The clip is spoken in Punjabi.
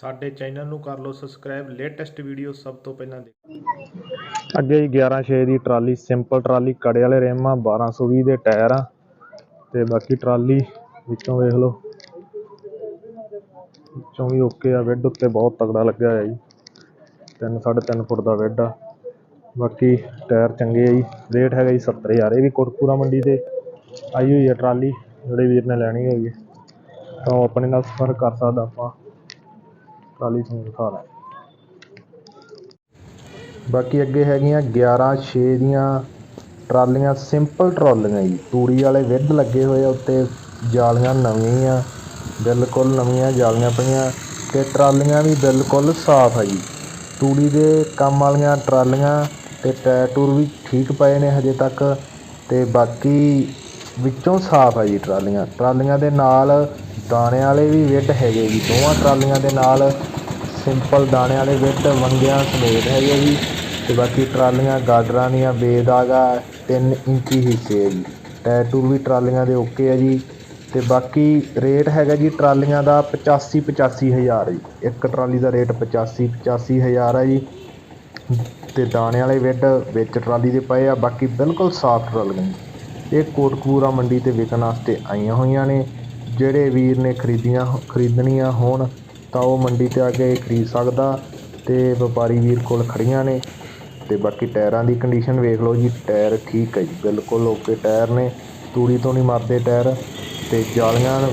ਸਾਡੇ ਚੈਨਲ ਨੂੰ ਕਰ ਲਓ ਸਬਸਕ੍ਰਾਈਬ, ਲੇਟੈਸਟ ਵੀਡੀਓ ਸਭ ਤੋਂ ਪਹਿਲਾਂ ਦੇਖ ਅੱਗੇ ਜੀ 11 ਛੇ ਦੀ ਟਰਾਲੀ, ਸਿੰਪਲ ਟਰਾਲੀ, ਕੜੇ ਵਾਲੇ ਰਿਮ ਆ 1220 ਦੇ ਟਾਇਰ ਆ। ਤੇ ਬਾਕੀ ਟਰਾਲੀ ਵਿੱਚੋਂ ਵੇਖ ਲਓ। ਵਿੱਚੋਂ ਵੀ ਓਕੇ ਆ ਵਿੱਡ ਉੱਤੇ ਬਹੁਤ ਤਗੜਾ ਲੱਗਿਆ ਹੋਇਆ ਜੀ। 3 3.5 ਫੁੱਟ ਦਾ ਵਿੱਡ ਆ। ਬਾਕੀ ਟਾਇਰ ਚੰਗੇ ਆ ਜੀ। ਰੇਟ ਹੈਗਾ ਜੀ 70000 ਇਹ ਵੀ ਕੋਟਕਪੂਰਾ ਮੰਡੀ ਤੇ ਆਈ ਹੋਈ ਹੈ ਟਰਾਲੀ, ਜਿਹੜੇ ਵੀਰ ਨੇ ਲੈਣੀ ਹੋਈ ਹੈ ਤਾਂ ਉਹ ਆਪਣੇ ਨਾਲ ਸੰਪਰਕ ਕਰ ਸਕਦਾ ਆਪਾਂ। ਟਰਾਲੀ ਤੁਹਾਨੂੰ ਦਿਖਾ ਦਾਂ ਬਾਕੀ ਅੱਗੇ ਹੈਗੀਆਂ 11 6 ਦੀਆਂ ਟਰਾਲੀਆਂ, ਸਿੰਪਲ ਟਰਾਲੀਆਂ ਜੀ। ਤੂੜੀ ਵਾਲੇ ਵਿੱਡ ਲੱਗੇ ਹੋਏ ਆ, ਉੱਤੇ ਜਾਲੀਆਂ ਨਵੀਆਂ ਆ, ਬਿਲਕੁਲ ਨਵੀਆਂ ਜਾਲੀਆਂ ਪਈਆਂ ਤੇ ਟਰਾਲੀਆਂ ਵੀ ਬਿਲਕੁਲ ਸਾਫ਼ ਆ ਜੀ। ਤੂੜੀ ਦੇ ਕੰਮ ਵਾਲੀਆਂ ਟਰਾਲੀਆਂ ਤੇ ਟਾਇਰ ਟੂਰ ਵੀ ਠੀਕ ਪਏ ਨੇ ਹਜੇ ਤੱਕ ਤੇ ਬਾਕੀ ਵਿੱਚੋਂ ਸਾਫ਼ ਆ ਜੀ ਟਰਾਲੀਆਂ। ਟਰਾਲੀਆਂ ਦੇ ਨਾਲ ਦਾਣੇ ਵਾਲੇ ਵੀ ਵਿੱਡ ਹੈਗੇ ਜੀ। ਦੋਵਾਂ ਟਰਾਲੀਆਂ ਦੇ ਨਾਲ ਸਿੰਪਲ ਦਾਣੇ ਵਾਲੇ ਵਿੱਡ ਵੰਗਿਆਂ ਸਮੇਤ ਹੈਗੇ ਜੀ। ਤੇ ਬਾਕੀ ਟਰਾਲੀਆਂ, ਗਾਡਰਾਂ ਦੀਆਂ ਬੇਦਾਗਾ 3 ਇੰਚੀ ਹਿੱਸੇ ਹੈ ਜੀ। ਟਾਇਰ ਟੂਰ ਵੀ ਟਰਾਲੀਆਂ ਦੇ ਓਕੇ ਹੈ ਜੀ। ਤੇ ਬਾਕੀ ਰੇਟ ਹੈਗਾ ਜੀ ਟਰਾਲੀਆਂ ਦਾ 85 85 ਹਜ਼ਾਰ ਜੀ। ਇੱਕ ਟਰਾਲੀ ਦਾ ਰੇਟ 85 85 ਹਜ਼ਾਰ ਹੈ ਜੀ। ਤੇ ਦਾਣੇ ਵਾਲੇ ਵਿੱਡ ਵਿੱਚ ਟਰਾਲੀ ਦੇ ਪਏ ਆ। ਬਾਕੀ ਬਿਲਕੁਲ ਸਾਫ਼ ਟਰਾਲੀਆਂ ਜੀ। ਇਹ ਕੋਟਕਪੂਰਾ ਮੰਡੀ ਤੇ ਵਿਕਣ ਵਾਸਤੇ ਆਈਆਂ ਹੋਈਆਂ ਨੇ। ਜਿਹੜੇ ਵੀਰ ਨੇ ਖਰੀਦੀਆਂ, ਖਰੀਦਣੀਆਂ ਹੋਣ ਤਾਂ ਉਹ ਮੰਡੀ ਤੇ ਆ ਕੇ ਖਰੀਦ ਸਕਦਾ ਅਤੇ ਵਪਾਰੀ ਵੀਰ ਕੋਲ ਖੜੀਆਂ ਨੇ ਅਤੇ ਬਾਕੀ ਟਾਇਰਾਂ ਦੀ ਕੰਡੀਸ਼ਨ ਵੇਖ ਲਓ ਜੀ, ਟਾਇਰ ਠੀਕ ਹੈ ਜੀ, ਬਿਲਕੁਲ ਓਕੇ ਟਾਇਰ ਨੇ, ਤੂੜੀ ਤੋਂ ਨਹੀਂ ਮਰਦੇ ਟਾਇਰ ਅਤੇ ਜਾਲੀਆਂ ਵੀ